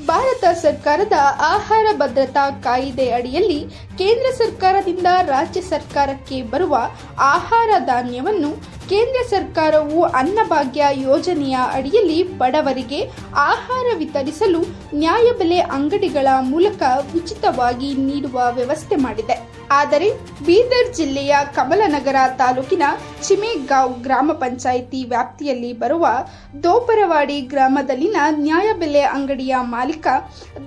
ಭಾರತ ಸರ್ಕಾರದ ಆಹಾರ ಭದ್ರತಾ ಕಾಯಿದೆ ಅಡಿಯಲ್ಲಿ ಕೇಂದ್ರ ಸರ್ಕಾರದಿಂದ ರಾಜ್ಯ ಸರ್ಕಾರಕ್ಕೆ ಬರುವ ಆಹಾರ ಧಾನ್ಯವನ್ನು ಕೇಂದ್ರ ಸರ್ಕಾರವು ಅನ್ನಭಾಗ್ಯ ಯೋಜನೆಯ ಅಡಿಯಲ್ಲಿ ಬಡವರಿಗೆ ಆಹಾರ ವಿತರಿಸಲು ನ್ಯಾಯಬೆಲೆ ಅಂಗಡಿಗಳ ಮೂಲಕ ಉಚಿತವಾಗಿ ನೀಡುವ ವ್ಯವಸ್ಥೆ ಮಾಡಿದೆ. ಆದರೆ ಬೀದರ್ ಜಿಲ್ಲೆಯ ಕಮಲನಗರ ತಾಲೂಕಿನ ಚಿಮೇಗಾಂವ್ ಗ್ರಾಮ ಪಂಚಾಯಿತಿ ವ್ಯಾಪ್ತಿಯಲ್ಲಿ ಬರುವ ದೋಪರವಾಡಿ ಗ್ರಾಮದಲ್ಲಿನ ನ್ಯಾಯಬೆಲೆ ಅಂಗಡಿಯ ಮಾಲೀಕ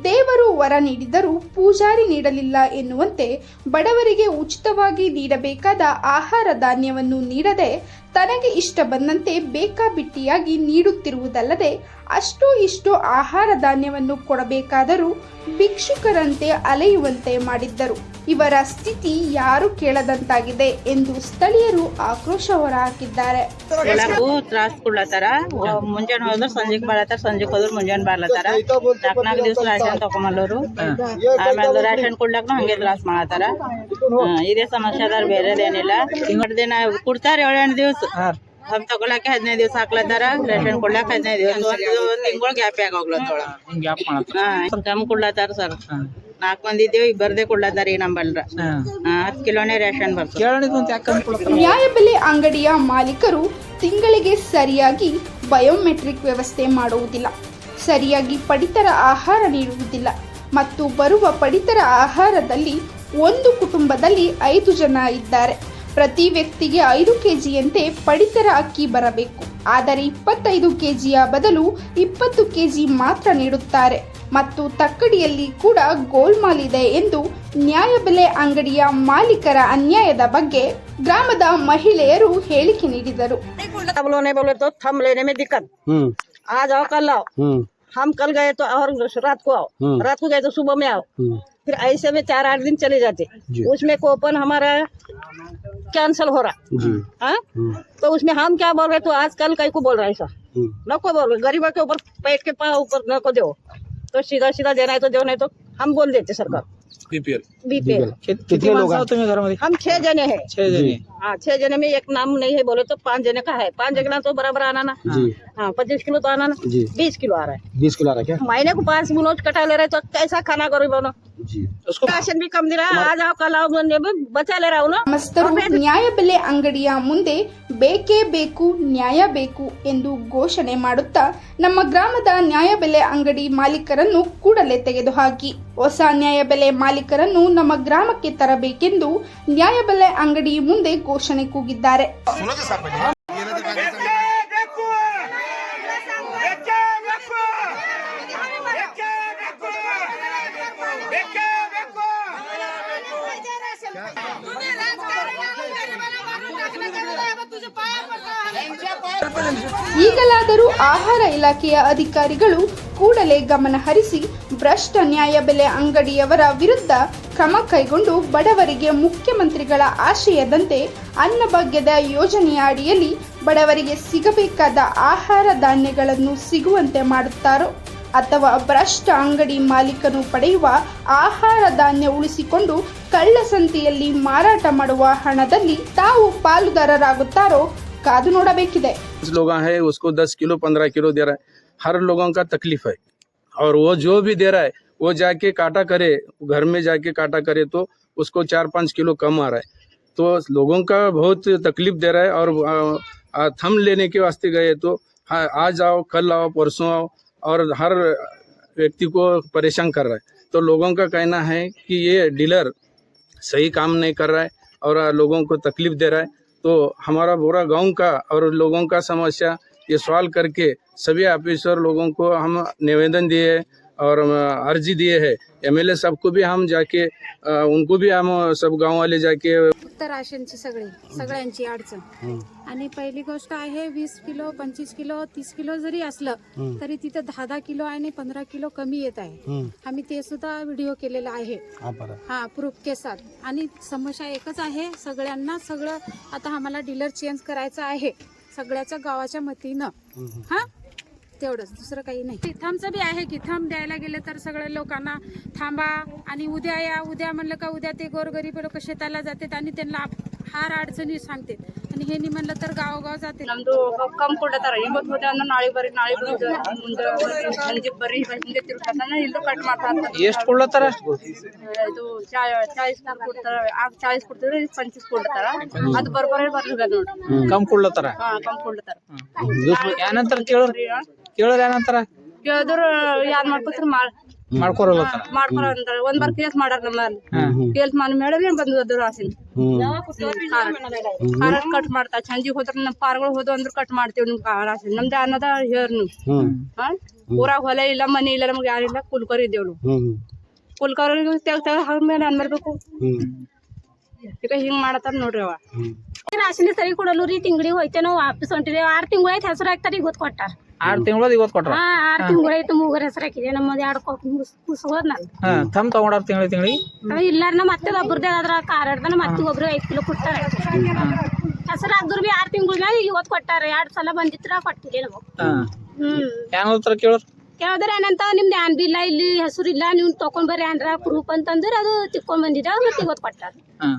ದೇವರು ವರ ನೀಡಿದರೂ ಪೂಜಾರಿ ನೀಡಲಿಲ್ಲ ಎನ್ನುವಂತೆ ಬಡವರಿಗೆ ಉಚಿತವಾಗಿ ನೀಡಬೇಕಾದ ಆಹಾರ ಧಾನ್ಯವನ್ನು ನೀಡದೆ ತನಗೆ ಇಷ್ಟ ಬಂದಂತೆ ಬೇಕಾಬಿಟ್ಟಿಯಾಗಿ ನೀಡುತ್ತಿರುವುದಲ್ಲದೆ ಅಷ್ಟು ಇಷ್ಟು ಆಹಾರ ಧಾನ್ಯವನ್ನು ಕೊಡಬೇಕಾದರೂ ಭಿಕ್ಷುಕರಂತೆ ಅಲೆಯುವಂತೆ ಮಾಡಿದ್ದರು. ಇವರ ಸ್ಥಿತಿ ಯಾರು ಕೇಳದಂತಾಗಿದೆ ಎಂದು ಸ್ಥಳೀಯರು ಆಕ್ರೋಶ ಹೊರಹಾಕಿದ್ದಾರೆ. ಎಲ್ಲಕ್ಕೂ ತ್ರಾಸ್ ಕೊಡ್ಲತ್ತಾರ? ಮುಂಜಾನೆ ಹೋದ್ರ ಸಂಜೆಗ್ ಬಾಳತ್ತಾರ ಸಂಜೆ ಹೋದ್ರ ಮುಂಜಾನೆ ಬಾರ್ಲತ್ತಾರ ನಾಲ್ಕ್ ನಾಲ್ಕು ದಿವಸ ರೇಷನ್ ತಗೊಂಬಲ್ಲೋರು ಆಮೇಲೆ ರೇಷನ್ ಕೊಡ್ಲಕ್ನು ಹಂಗೆ ತ್ರಾಸ್ ಮಾಡತ್ತಾರ. ಇದೇ ಸಮಸ್ಯೆ ಅದಾರ ಬೇರೆದೇನಿಲ್ಲ. ಹಿಂಗಡ್ ದಿನ ಕೊಡ್ತಾರ ಏಳೆಂಟು ದಿವಸ. ಹಮ್ ತಗೊಳಕ್ಕೆ ಹದಿನೈದು ದಿವಸ ಹಾಕ್ಲತ್ತಾರ ರೇಷನ್ ಕೊಡ್ಲಾಕ ಹದಿನೈದು ದಿವಸ. ಒಂದು ತಿಂಗಳ ಗ್ಯಾಪ್ ಆಗೋಗ್ಲತ್ತೋಳ ಹಿಂಗ್ ಗ್ಯಾಪ್ ಮಾಡ್ತಾರ ಹಾ ಕಮ್ಮಿ ಕೊಡ್ಲತ್ತಾರ ಸರ್. ನಾಲ್ಕು ಮಂದಿ ಇದ್ದೇವೆ ಇಬ್ಬರದೇ ಕೊಡ್ಲತ್ತಾರ ಈ ನಂಬಲ್ರ. ಹತ್ತು ಕಿಲೋನೇ ರೇಷನ್ ಬರ್ತದೆ. ನ್ಯಾಯಬೆಲೆ ಅಂಗಡಿಯ ಮಾಲೀಕರು ತಿಂಗಳಿಗೆ ಸರಿಯಾಗಿ ಬಯೋಮೆಟ್ರಿಕ್ ವ್ಯವಸ್ಥೆ ಮಾಡುವುದಿಲ್ಲ. ಸರಿಯಾಗಿ ಪಡಿತರ ಆಹಾರ ನೀಡುವುದಿಲ್ಲ ಮತ್ತು ಬರುವ ಪಡಿತರ ಆಹಾರದಲ್ಲಿ ಒಂದು ಕುಟುಂಬದಲ್ಲಿ ಐದು ಜನ ಇದ್ದಾರೆ. ಪ್ರತಿ ವ್ಯಕ್ತಿಗೆ ಐದು ಕೆಜಿಯಂತೆ ಪಡಿತರ ಅಕ್ಕಿ ಬರಬೇಕು. ಆದರೆ ಇಪ್ಪತ್ತೈದು ಕೆಜಿಯ ಬದಲು ಇಪ್ಪತ್ತು ಕೆಜಿ ಮಾತ್ರ ನೀಡುತ್ತಾರೆ. ಮತ್ತು ತಕ್ಕಡಿಯಲ್ಲಿ ಕೂಡ ಗೋಲ್ಮಾಲ್ ಇದೆ ಎಂದು ನ್ಯಾಯಬೆಲೆ ಅಂಗಡಿಯ ಮಾಲೀಕರ ಅನ್ಯಾಯದ ಬಗ್ಗೆ ಗ್ರಾಮದ ಮಹಿಳೆಯರು ಹೇಳಿಕೆ ನೀಡಿದರು अब लोग नहीं बोले तो थम लेने में दिक्कत ಹ್ಮ್ आज आओ कल आओ ಹ್ಮ್ हम कल गए तो और रात को आओ हम्म। रात को गए तो सुबह में आओ हम्म। फिर ऐसे में चार आठ दिन चले जाते जी। उसमें कूपन हमारा कैंसिल हो रहा जी हाँ हम्म तो उसमें हम क्या बोल रहे तो आज कल कई को बोल रहे ऐसा हम्म न को बोल रहे गरीबों के ऊपर पेट के पाँव ऊपर न को दो तो सीधा सीधा देना है तो देना है तो हम बोल देते सरकार. बीपीएल बीपीएल कितने लोग हैं तुम्हें घर में हम छह जने हैं छह जने हाँ छह जने में एक नाम नहीं है बोले तो पाँच जने का है पाँच जने तो बराबर आना ना जी हाँ पच्चीस किलो तो आना ना जी बीस किलो आ रहा है बीस किलो आ रहा है क्या महीने को पाँच मुनोज कटा ले रहे तो कैसा खाना करो बोलो जी उसको राशन भी कम दे रहा है आज आओ कल आओ मैं भी बचा ले रहा हूँ ना ಗ್ರಾಮಸ್ಥರು ನ್ಯಾಯಬೆಲೆ ಅಂಗಡಿಯ ಮುಂದೆ ಬೇಕೇ ಬೇಕು ನ್ಯಾಯ ಬೇಕು ಎಂದು ಘೋಷಣೆ ಮಾಡುತ್ತಾ ನಮ್ಮ ಗ್ರಾಮದ ನ್ಯಾಯಬೆಲೆ ಅಂಗಡಿ ಮಾಲೀಕರನ್ನು ಕೂಡಲೇ ತೆಗೆದುಹಾಕಿ ಹೊಸ ನ್ಯಾಯಬೆಲೆ ಮಾಲೀಕರನ್ನು ನಮ್ಮ ಗ್ರಾಮಕ್ಕೆ ತರಬೇಕೆಂದು ನ್ಯಾಯಬೆಲೆ ಅಂಗಡಿ ಮುಂದೆ ಘೋಷಣೆ ಕೂಗಿದ್ದಾರೆ. ಈಗಲಾದರೂ ಆಹಾರ ಇಲಾಖೆಯ ಅಧಿಕಾರಿಗಳು ಕೂಡಲೇ ಗಮನ ಹರಿಸಿ ಭ್ರಷ್ಟ ನ್ಯಾಯಬೆಲೆ ಅಂಗಡಿಯವರ ವಿರುದ್ಧ ಕ್ರಮ ಕೈಗೊಂಡು ಬಡವರಿಗೆ ಮುಖ್ಯಮಂತ್ರಿಗಳ ಆಶಯದಂತೆ ಅನ್ನಭಾಗ್ಯದ ಯೋಜನೆಯ ಅಡಿಯಲ್ಲಿ ಬಡವರಿಗೆ ಸಿಗಬೇಕಾದ ಆಹಾರ ಧಾನ್ಯಗಳನ್ನು ಸಿಗುವಂತೆ ಮಾಡುತ್ತಾರೋ ಅಥವಾ ಭ್ರಷ್ಟ ಅಂಗಡಿ ಮಾಲೀಕನು ಪಡೆಯುವ ಆಹಾರ ಧಾನ್ಯ ಉಳಿಸಿಕೊಂಡು ಕಳ್ಳಸಂತೆಯಲ್ಲಿ ಮಾರಾಟ ಮಾಡುವ ಹಣದಲ್ಲಿ ತಾವು ಪಾಲುದಾರರಾಗುತ್ತಾರೋ ಕಾದು ನೋಡಬೇಕಿದೆ कुछ लोग हैं उसको दस किलो पंद्रह किलो दे रहा है हर लोगों का तकलीफ़ है। और वो जो भी दे रहा है, वो जाके काटा करे, घर में जाके काटा करे तो उसको चार पाँच किलो कम आ रहा है। तो लोगों का बहुत तकलीफ़ दे रहा है और थम लेने के वास्ते गए तो हाँ आज आओ, कल आओ, परसों आओ और हर व्यक्ति को परेशान कर रहा है। तो लोगों का कहना है कि ये डीलर सही काम नहीं कर रहा है और लोगों को तकलीफ़ दे रहा है। तो हमारा पूरा गाँव का और लोगों का समस्या ये सवाल करके सभी ऑफिसर लोगों को हम निवेदन दिए और अर्जी दिए हैं। एमएलए साहब को भी हम जाके उनको भी हम सब गांव वाले जाके तर राशनची सगळी सगळ्यांची अडचण. आणि पहिली गोष्ट आहे वीस किलो पंचवीस किलो तीस किलो जरी असलं तरी तिथं दहा दहा किलो आणि पंधरा किलो कमी येत आहे. आम्ही ते सुद्धा व्हिडिओ केलेला आहे. हा प्रूफ के साथ. आणि समस्या एकच आहे सगळ्यांना सगळं आता आम्हाला डीलर चेंज करायचं आहे. सगळ्याच्या गावाच्या मतीनं. हा? तेवढंच दुसरं काही नाही. थांबचं बी आहे की थांब द्यायला गेले तर सगळ्या लोकांना थांबा आणि उद्या या उद्या म्हणलं का उद्या ते गोरगरीब लोक शेताला जातात आणि त्यांना हार अडचणी सांगतात. आणि हे नि म्हणलं तर गावोगाव जाते ನಮ್ದು ಕಮ್ ಕೊಡತಾರ ಇವತ್ತು ಹೋದೆ ಅಂದ್ರೆ ನಾಳೆ ಬರ್ರಿ ನಾಳೆ ಬರ್ರಿ ಮುಂದೆ ಸಂಜೆ ಬರ್ರಿ ಹಿಂಗೆ ತಿರ್ಗಾನ ಇಲ್ಲೂ ಕಟ್ ಮಾಡ್ತಾರೆ ಎಷ್ಟು ಕೊಡ್ಲತ್ತಾರ ಇದು ಚಾಯ್ಸ್ ಕೊಡ್ತಾರ ಆಗ ಚಾಯ್ಸ್ ಕೊಡ್ತಿದ್ರೆ ಇದು ಪಂಚಸ್ ಕೊಡ್ತಾರ ಅದು ಬರ್ಬರೇ ಬರ್ಲಿಲ್ಲ ನೋಡ್ರಿ ಕಮ್ ಕೊಡ್ಲತ್ತಾರ ಹಾ ಕಮ್ ಕೊಡ್ತಾರ ಏನಂತಾರ ಕೇಳೋರ್ ಕೇಳೋರ್ ಏನಂತಾರ ಕೇಳಿದ್ರು ಯಾರ್ ಮಾಡ್ಕೊತಾರ ಮಾಡ್ ಮಾಡ್ಕೊರಲ್ಲತ್ತಾರ ಮಾಡ್ಕೊಳ ಅಂತಾರ. ಒಂದ್ ಬಾರ್ ಕೇಸ್ ಮಾಡಾರ ನಮ್ಮಲ್ಲಿ. ಕೇಸ್ ಮಾಡಿ ಮೇಡಮ್ ಬಂದು ಅದ್ರ ಆಸಿನ? ಖಾರ ಕಟ್ ಮಾಡ್ತಾ ಸಂಜೆಗೆ ಹೋದ್ರ ನಮ್ಮ ಪಾರ್ಗಳು ಹೋದ ಅಂದ್ರ ಕಟ್ ಮಾಡ್ತೀವಿ ನಿಮ್ ಖಾರ ಆಸಿನ. ನಮ್ದು ಅನ್ನದ ಹೇರ್ನು ನೀವು. ಹಾ? ಊರಾಗ ಹೊಲ ಇಲ್ಲ ಮನೆ ಇಲ್ಲ ನಮ್ಗೆ ಯಾರಿಲ್ಲ ಕುಲ್ಕರ್ ಇದ್ದೇವ್ ನಾವು. ಕುಲ್ಕರ್ ತೆಗ್ ತೆಗ್ ಹಂಗ ಮೇಲೆ ಅನ್ಬರ್ಬೇಕು ಈಗ ಹಿಂಗ್ ಮಾಡತ್ತಾರ ನೋಡ್ರಿ ಅವ. ರಾಶನಿ ಸರಿ ಕೊಡಲು ರೀ? ತಿಂಗಳಿಗೆ ಹೋಯ್ತೇನೋ ನಾವು ವಾಪಸ್ ಹೊಂಟಿದೇವ್ ಆರು ತಿಂಗಳು ಆಯ್ತು ಹೆಸರು ಹಾಕ್ತಾರೆ ಇವತ್ತು ಕೊಟ್ಟಾರ. ಆರ್ ತಿಂಗಳದ ಇವತ್ತು ಕೊಟ್ರ? ಹಾ ಆರು ತಿಂಗಳು ಆಯ್ತು ಮೂಗರ ಹೆಸರು ಹಾಕಿದೆ. ನಮ್ಮದು ಎರಡು ಕೊಕ್ ಮುಸ್ಕೋದ್ ನಾನು ಹಾ ತಮ್ ತಗೊಂಡಾರ ತಿಂಗಳಿಗೆ ತಿಂಗಳಿಗೆ ಇಲ್ಲಾರ ನಮ್ಮ ಮತ್ತೆ ಒಬ್ರದೇ ಅದ್ರ ಕಾರ್ ಹಿಡ್ದ ಮತ್ತೆ ಒಬ್ರು ಐದು ಕಿಲೋ ಕೊಟ್ಟಾರ ಹೆಸರು ಹಾಕಿದ್ರು ಬಿ ಆರು ತಿಂಗಳ ಮ್ಯಾಗ ಇವತ್ತು ಕೊಟ್ಟಾರೆ. ಎರಡು ಸಲ ಬಂದಿತ್ರ ಕೊಟ್ಟಿದೆ ನಾವು ಹಾ. ಹ್ಮ್. ಏನಂತಾರ ಕೇಳೋರು? ಕೇಳಿದ್ರೆ ಏನಂತ ನಿಮ್ದು ಏನ್ ಬಿ ಇಲ್ಲ ಇಲ್ಲಿ ಹೆಸರು ಇಲ್ಲ ನೀವು ತಕೊಂಡ್ ಬರ್ರಿ ಏನ್ರ ಪ್ರೂಫ್ ಅಂತಂದ್ರೆ ಅದು ತಿಕ್ಕೊಂಡ್ ಬಂದಿದ್ದ ಮತ್ತೆ ಇವತ್ತು ಕೊಟ್ಟಾರ. ಹಾ.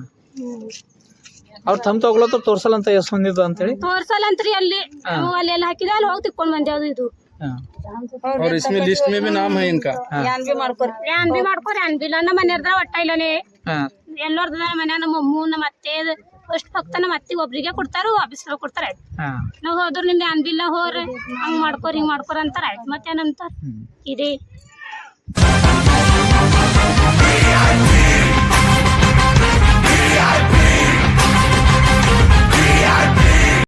ಅವ್ರು ತಮ್ ತಗೊಳತ್ತ ತೋರ್ಸಲ್ಲ ಅಂತ ಎಸ್ ಬಂದಿದ್ದು ಅಂತೇಳಿ ತೋರ್ಸಲ್ಲಂತ್ರಿ ಅಲ್ಲಿ ನಾವು ಅಲ್ಲಿ ಎಲ್ಲ ಹಾಕಿದೆ ಅಲ್ಲಿ ಹೋಗಿ ತಿಕ್ಕೊಂಡ್ ಬಂದೇವು ಇದು ಹಾ और इसमें लिस्ट में भी नाम है इनका ಏನ್ ಬಿ ಮಾಡ್ಕೋರಿ ಏನ್ ಬಿ ಇಲ್ಲ ನಮ್ಮ ಮನೆಯರ್ದ ಒಟ್ಟ ಇಲ್ಲನೇ ಹಾ ಎಲ್ಲೋರ್ದ ಮನೆ ನಮ್ಮ ಅಮ್ಮು ನಮ್ಮ ಅತ್ತೆ ಅಷ್ಟು ಭಕ್ತ ನಮ್ಮ ಅತ್ತಿಗೆ ಒಬ್ರಿಗೆ ಕೊಡ್ತಾರ ಆಫೀಸ್ ಕೊಡ್ತಾರ ಆಯ್ತು ಹಾ ನಾವು ಹೋದ್ರ ನಿಮ್ದು ಏನ್ ಬಿಲ್ಲ ಹೋರ್ ಹಂಗ್ ಮಾಡ್ಕೋರಿ ಹಿಂಗ್ ಮಾಡ್ಕೋರಿ ಅಂತಾರ ಆಯ್ತು ಮತ್ತೇನಂತಾರ ಇದೆ VIP